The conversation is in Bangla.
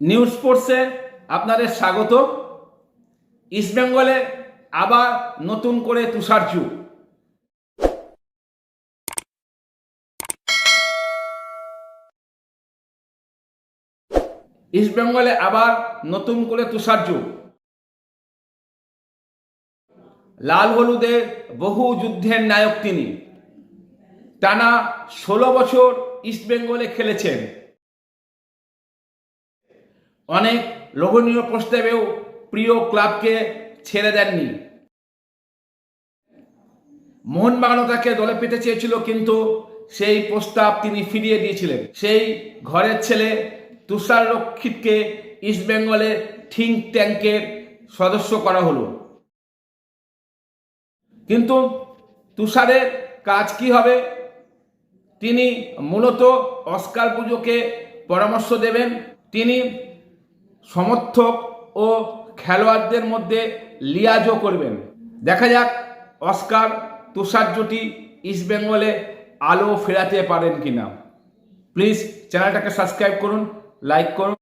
নিউজ স্পোর্টসে আপনাদের স্বাগত। ইস্টবেঙ্গলে আবার নতুন করে তুষার যুগ। ইস্টবেঙ্গলে আবার নতুন করে তুষার যুগ। লাল হলুদের বহু যুদ্ধের নায়ক তিনি। টানা ষোলো বছর ইস্টবেঙ্গলে খেলেছেন। অনেক লোভনীয় প্রস্তাবেও প্রিয় ক্লাবকে ছেড়ে দেননি। মোহনবাগানও তাকে দলে পেতে চেয়েছিল, কিন্তু সেই প্রস্তাব তিনি ফিরিয়ে দিয়েছিলেন। সেই ঘরের ছেলে তুষার রক্ষিতকে ইস্টবেঙ্গলের থিঙ্ক ট্যাঙ্কের সদস্য করা হলো। কিন্তু তুষারের কাজ কি হবে? তিনি মূলত অস্কার পুজোকে পরামর্শ দেবেন। তিনি সমর্থক ও খেলোয়াড়দের মধ্যে লিয়াজও করবেন। দেখা যাক, অস্কার, তুষার জুটি ইস্টবেঙ্গলে আলো ফেরাতে পারেন কিনা। প্লিজ চ্যানেলটাকে সাবস্ক্রাইব করুন, লাইক করুন।